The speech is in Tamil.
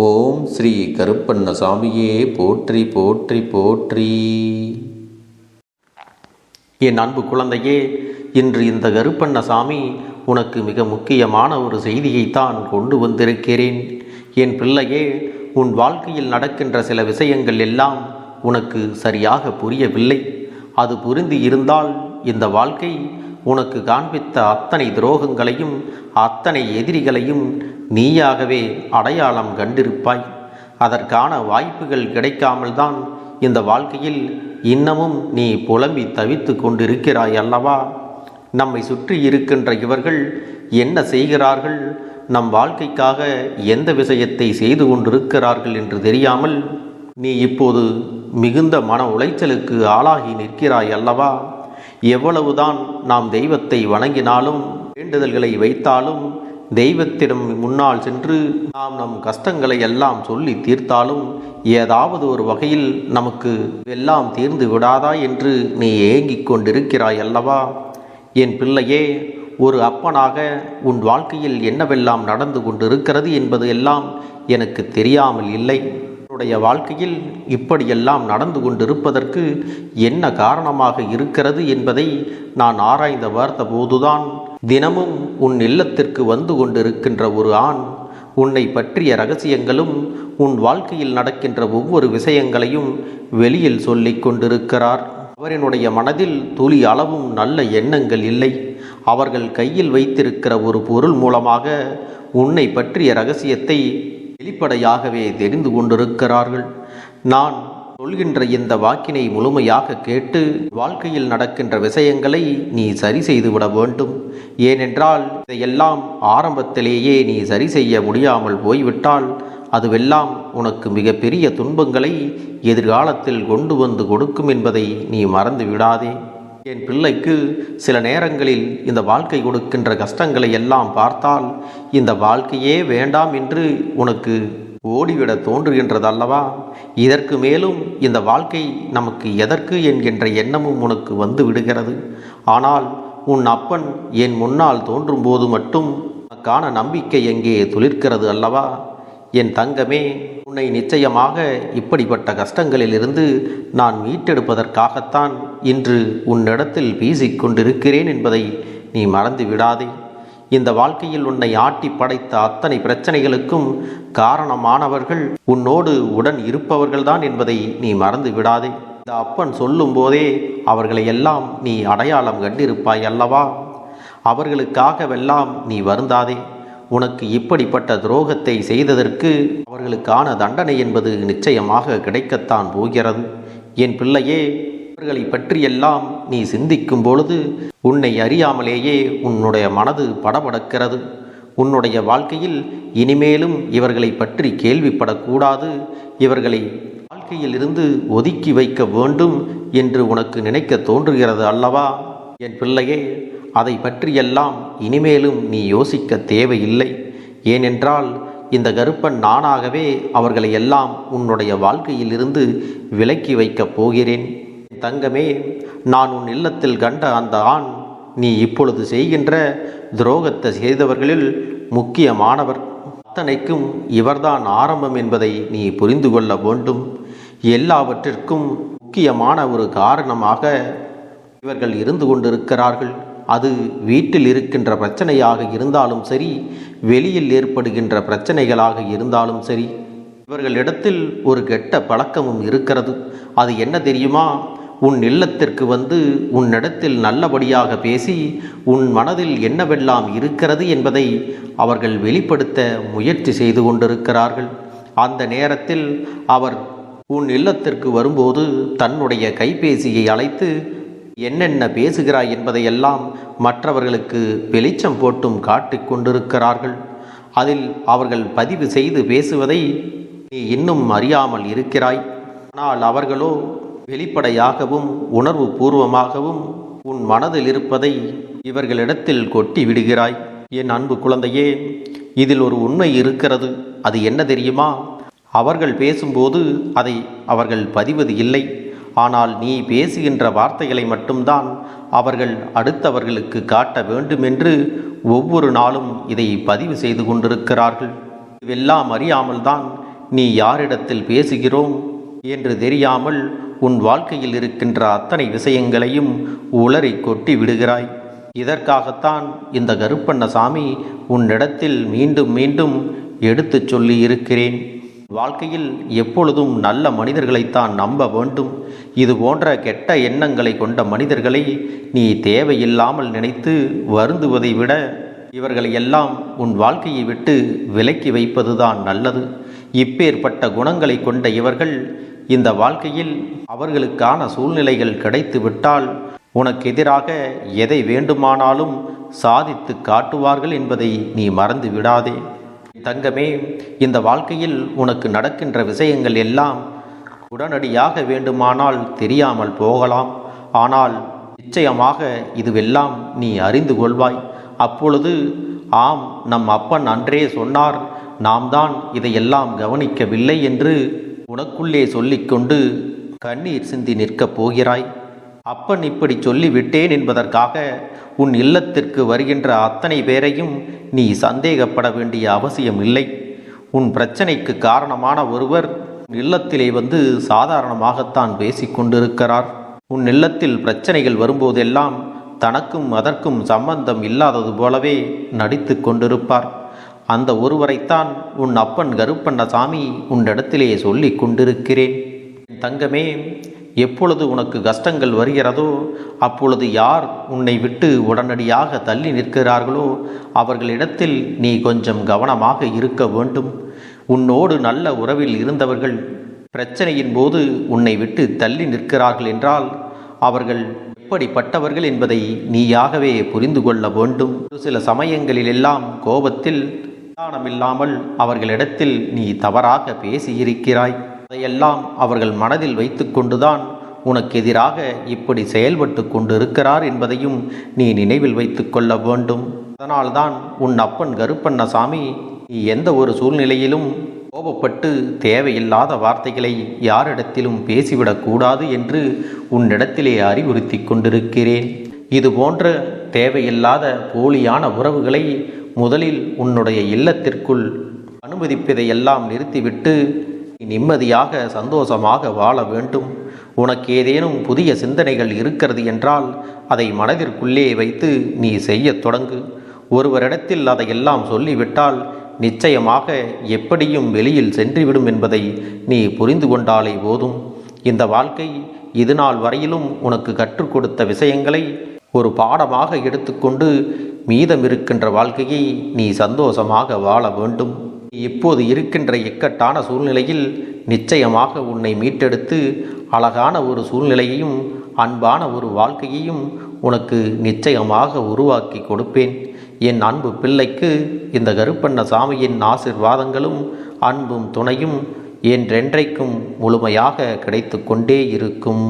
ஓம் ஸ்ரீ கருப்பண்ணசாமியே போற்றி போற்றி போற்றி. என் அன்பு குழந்தையே இன்று இந்த கருப்பண்ணசாமி உனக்கு மிக முக்கியமான ஒரு செய்தியைத்தான் கொண்டு வந்திருக்கிறேன். என் பிள்ளையே உன் வாழ்க்கையில் நடக்கின்ற சில விஷயங்கள் எல்லாம் உனக்கு சரியாக புரியவில்லை. அது புரிந்து இருந்தால் இந்த வாழ்க்கை உனக்கு காண்பித்த அத்தனை துரோகங்களையும் அத்தனை எதிரிகளையும் நீயாகவே அடையாளம் கண்டிருப்பாய். அதற்கான வாய்ப்புகள் கிடைக்காமல்தான் இந்த வாழ்க்கையில் இன்னமும் நீ புலம்பி தவித்து கொண்டிருக்கிறாய் அல்லவா? நம்மை சுற்றி இருக்கின்ற இவர்கள் என்ன செய்கிறார்கள்? நம் வாழ்க்கைக்காக எந்த விஷயத்தை செய்து கொண்டிருக்கிறார்கள் என்று தெரியாமல் நீ இப்போது மிகுந்த மன உளைச்சலுக்கு ஆளாகி நிற்கிறாய் அல்லவா? எவ்வளவுதான் நாம் தெய்வத்தை வணங்கினாலும் வேண்டுதல்களை வைத்தாலும் தெய்வத்திடம் முன்னால் சென்று நாம் நம் கஷ்டங்களை எல்லாம் சொல்லி தீர்த்தாலும் ஏதாவது ஒரு வகையில் நமக்கு எல்லாம் தீர்ந்து விடாதா என்று நீ ஏங்கிக் கொண்டிருக்கிறாய் அல்லவா? என் பிள்ளையே ஒரு அப்பனாக உன் வாழ்க்கையில் என்னவெல்லாம் நடந்து கொண்டிருக்கிறது என்பது எல்லாம் எனக்கு தெரியாமல் இல்லை. உன்னுடைய வாழ்க்கையில் இப்படியெல்லாம் நடந்து கொண்டிருப்பதற்கு என்ன காரணமாக இருக்கிறது என்பதை நான் ஆராய்ந்த பார்த்த போதுதான். தினமும் உன் இல்லத்திற்கு வந்து கொண்டிருக்கின்ற ஒரு ஆண் உன்னை பற்றிய ரகசியங்களும் உன் வாழ்க்கையில் நடக்கின்ற ஒவ்வொரு விஷயங்களையும் வெளியில் சொல்லிக் கொண்டிருக்கிறார். அவரினுடைய மனதில் துளி அளவும் நல்ல எண்ணங்கள் இல்லை. அவர்கள் கையில் வைத்திருக்கிற ஒரு பொருள் மூலமாக உன்னை பற்றிய ரகசியத்தை வெளிப்படையாகவே தெரிந்து கொண்டிருக்கிறார்கள். நான் சொல்கின்ற இந்த வாக்கினை முழுமையாக கேட்டு வாழ்க்கையில் நடக்கின்ற விஷயங்களை நீ சரி செய்துவிட வேண்டும். ஏனென்றால் இதையெல்லாம் ஆரம்பத்திலேயே நீ சரி செய்ய முடியாமல் போய்விட்டால் அதுவெல்லாம் உனக்கு மிகப்பெரிய துன்பங்களை எதிர்காலத்தில் கொண்டு வந்து கொடுக்கும் என்பதை நீ மறந்து விடாதே என் பிள்ளைக்கு சில நேரங்களில் இந்த வாழ்க்கை கொடுக்கின்ற கஷ்டங்களை எல்லாம் பார்த்தால் இந்த வாழ்க்கையே வேண்டாம் என்று உனக்கு ஓடிவிட தோன்றுகின்றது அல்லவா இதற்கு மேலும் இந்த வாழ்க்கை நமக்கு எதற்கு என்கின்ற எண்ணமும் உனக்கு வந்து விடுகிறது. ஆனால் உன் அப்பன் என் முன்னால் தோன்றும் போது மட்டும் உனக்கான நம்பிக்கை எங்கே துளிர்க்கிறது அல்லவா? என் தங்கமே உன்னை நிச்சயமாக இப்படிப்பட்ட கஷ்டங்களிலிருந்து நான் மீட்டெடுப்பதற்காகத்தான் இன்று உன்னிடத்தில் பேசிக் கொண்டிருக்கிறேன் என்பதை நீ மறந்து விடாதே. இந்த வாழ்க்கையில் உன்னை ஆட்டி படைத்த அத்தனை பிரச்சனைகளுக்கும் காரணமானவர்கள் உன்னோடு உடன் இருப்பவர்கள்தான் என்பதை நீ மறந்து விடாதே. இந்த அப்பன் சொல்லும் போதே அவர்களை எல்லாம் நீ அடையாளம் கண்டிருப்பாய் அல்லவா? அவர்களுக்காகவெல்லாம் நீ வருந்தாதே. உனக்கு இப்படிப்பட்ட துரோகத்தை செய்ததற்கு அவர்களுக்கான தண்டனை என்பது நிச்சயமாக கிடைக்கத்தான் போகிறது. என் பிள்ளையே அவர்களை பற்றியெல்லாம் நீ சிந்திக்கும் பொழுது உன்னை அறியாமலேயே உன்னுடைய மனது படபடக்கிறது. உன்னுடைய வாழ்க்கையில் இனிமேலும் இவர்களை பற்றி கேள்விப்படக்கூடாது. இவர்களை வாழ்க்கையில் இருந்து ஒதுக்கி வைக்க வேண்டும் என்று உனக்கு நினைக்க தோன்றுகிறது அல்லவா? என் பிள்ளையே அதை பற்றியெல்லாம் இனிமேலும் நீ யோசிக்க தேவையில்லை. ஏனென்றால் இந்த கருப்பன் நானாகவே அவர்களை எல்லாம் உன்னுடைய வாழ்க்கையிலிருந்து விலக்கி வைக்கப் போகிறேன். தங்கமே நான் உன் இல்லத்தில் கண்ட அந்த ஆண் நீ இப்பொழுது செய்கின்ற துரோகத்தை செய்தவர்களில் முக்கியமானவர். அத்தனைக்கும் இவர்தான் ஆரம்பம் என்பதை நீ புரிந்து கொள்ள வேண்டும். எல்லாவற்றிற்கும் முக்கியமான ஒரு காரணமாக இவர்கள் இருந்து கொண்டிருக்கிறார்கள். அது வீட்டில் இருக்கின்ற பிரச்சனையாக இருந்தாலும் சரி வெளியில் ஏற்படுகின்ற பிரச்சனைகளாக இருந்தாலும் சரி இவர்களிடத்தில் ஒரு கெட்ட பழக்கமும் இருக்கிறது. அது என்ன தெரியுமா? உன் இல்லத்திற்கு வந்து உன்னிடத்தில் நல்லபடியாக பேசி உன் மனதில் என்னவெல்லாம் இருக்கிறது என்பதை அவர்கள் வெளிப்படுத்த முயற்சி செய்து கொண்டிருக்கிறார்கள். அந்த நேரத்தில் அவர் உன் இல்லத்திற்கு வரும்போது தன்னுடைய கைபேசியை அழைத்து என்னென்ன பேசுகிறாய் என்பதையெல்லாம் மற்றவர்களுக்கு வெளிச்சம் போட்டும் காட்டிக் கொண்டிருக்கிறார்கள். அதில் அவர்கள் பதிவு செய்து பேசுவதை நீ இன்னும் அறியாமல் இருக்கிறாய். ஆனால் அவர்களோ வெளிப்படையாகவும் உணர்வு பூர்வமாகவும் உன் மனதில் இருப்பதை இவர்களிடத்தில் கொட்டி விடுகிறாய். என் அன்பு குழந்தையே இதில் ஒரு உண்மை இருக்கிறது. அது என்ன தெரியுமா? அவர்கள் பேசும்போது அதை அவர்கள் பதிவது இல்லை. ஆனால் நீ பேசுகின்ற வார்த்தைகளை மட்டும்தான் அவர்கள் அடுத்தவர்களுக்கு காட்ட வேண்டுமென்று ஒவ்வொரு நாளும் இதை பதிவு செய்து கொண்டிருக்கிறார்கள். இதுவெல்லாம் அறியாமல்தான் நீ யாரிடத்தில் பேசுகிறோம் என்று தெரியாமல் உன் வாழ்க்கையில் இருக்கின்ற அத்தனை விஷயங்களையும் உளறி கொட்டி விடுகிறாய். இதற்காகத்தான் இந்த கருப்பண்ணசாமி உன்னிடத்தில் மீண்டும் மீண்டும் எடுத்துச் சொல்லி இருக்கிறேன் வாழ்க்கையில் எப்பொழுதும் நல்ல மனிதர்களைத்தான் நம்ப வேண்டும். இது போன்ற கெட்ட எண்ணங்களை கொண்ட மனிதர்களை நீ தேவையில்லாமல் நினைத்து வருந்துவதை விட இவர்களை எல்லாம் உன் வாழ்க்கையை விட்டு விலக்கி வைப்பதுதான் நல்லது. இப்பேற்பட்ட குணங்களை கொண்ட இவர்கள் இந்த வாழ்க்கையில் அவர்களுக்கான சூழ்நிலைகள் கிடைத்துவிட்டால் உனக்கு எதிராக எதை வேண்டுமானாலும் சாதித்து காட்டுவார்கள் என்பதை நீ மறந்து விடாதே. தங்கமே இந்த வாழ்க்கையில் உனக்கு நடக்கின்ற விஷயங்கள் எல்லாம் உடனடியாக வேண்டுமானால் தெரியாமல் போகலாம். ஆனால் நிச்சயமாக இதுவெல்லாம் நீ அறிந்து கொள்வாய். அப்பொழுது ஆம் நம் அப்பன் அன்றே சொன்னார் நாம் தான் இதையெல்லாம் கவனிக்கவில்லை என்று உனக்குள்ளே சொல்லிக்கொண்டு கண்ணீர் சிந்தி நிற்கப் போகிறாய். அப்பன் இப்படி சொல்லிவிட்டேன் என்பதற்காக உன் இல்லத்திற்கு வருகின்ற அத்தனை பேரையும் நீ சந்தேகப்பட வேண்டிய அவசியம் இல்லை. உன் பிரச்சனைக்கு காரணமான ஒருவர் உன் இல்லத்திலே வந்து சாதாரணமாகத்தான் பேசிக் கொண்டிருக்கிறார். உன் இல்லத்தில் பிரச்சனைகள் வரும்போதெல்லாம் தனக்கும் அதற்கும் சம்பந்தம் இல்லாதது போலவே நடித்து கொண்டிருப்பார். அந்த ஒருவரைத்தான் உன் அப்பன் கருப்பண்ணசாமி உன்னிடத்திலே சொல்லிக் கொண்டிருக்கிறேன். தங்கமே எப்பொழுது உனக்கு கஷ்டங்கள் வருகிறதோ அப்பொழுது யார் உன்னை விட்டு உடனடியாக தள்ளி நிற்கிறார்களோ அவர்களிடத்தில் நீ கொஞ்சம் கவனமாக இருக்க வேண்டும். உன்னோடு நல்ல உறவில் இருந்தவர்கள் பிரச்சனையின் போது உன்னை விட்டு தள்ளி நிற்கிறார்கள் என்றால் அவர்கள் எப்படிப்பட்டவர்கள் என்பதை நீயாகவே புரிந்து கொள்ள வேண்டும். ஒரு சில சமயங்களிலெல்லாம் கோபத்தில் நிதானமில்லாமல் அவர்களிடத்தில் நீ தவறாக பேசியிருக்கிறாய். அதையெல்லாம் அவர்கள் மனதில் வைத்து கொண்டுதான் உனக்கு எதிராக இப்படி செயல்பட்டு கொண்டு இருக்கிறார் என்பதையும் நீ நினைவில் வைத்து கொள்ள வேண்டும். அதனால்தான் உன் அப்பன் கருப்பண்ணசாமி நீ எந்த ஒரு சூழ்நிலையிலும் கோபப்பட்டு தேவையில்லாத வார்த்தைகளை யாரிடத்திலும் பேசிவிடக்கூடாது என்று உன்னிடத்திலே அறிவுறுத்தி கொண்டிருக்கிறேன். இது போன்ற தேவையில்லாத போலியான உறவுகளை முதலில் உன்னுடைய இல்லத்திற்குள் அனுமதிப்பதையெல்லாம் நிறுத்திவிட்டு நிம்மதியாக சந்தோஷமாக வாழ வேண்டும். உனக்கு ஏதேனும் புதிய சிந்தனைகள் இருக்கிறது என்றால் அதை மனதிற்குள்ளே வைத்து நீ செய்யத் தொடங்கு. ஒருவரிடத்தில் அதையெல்லாம் சொல்லிவிட்டால் நிச்சயமாக எப்படியும் வெளியில் சென்றுவிடும் என்பதை நீ புரிந்து கொண்டாலே போதும். இந்த வாழ்க்கை இது நாள் வரையிலும் உனக்கு கற்றுக் கொடுத்த விஷயங்களை ஒரு பாடமாக எடுத்துக்கொண்டு மீதம் இருக்கின்ற வாழ்க்கையை நீ சந்தோஷமாக வாழ வேண்டும். இப்போது இருக்கின்ற இக்கட்டான சூழ்நிலையில் நிச்சயமாக உன்னை மீட்டெடுத்து அழகான ஒரு சூழ்நிலையையும் அன்பான ஒரு வாழ்க்கையையும் உனக்கு நிச்சயமாக உருவாக்கி கொடுப்பேன். என் அன்பு பிள்ளைக்கு இந்த கருப்பண்ண சாமியின் ஆசிர்வாதங்களும் அன்பும் துணையும் என்றென்றைக்கும் முழுமையாக கிடைத்து கொண்டே இருக்கும்.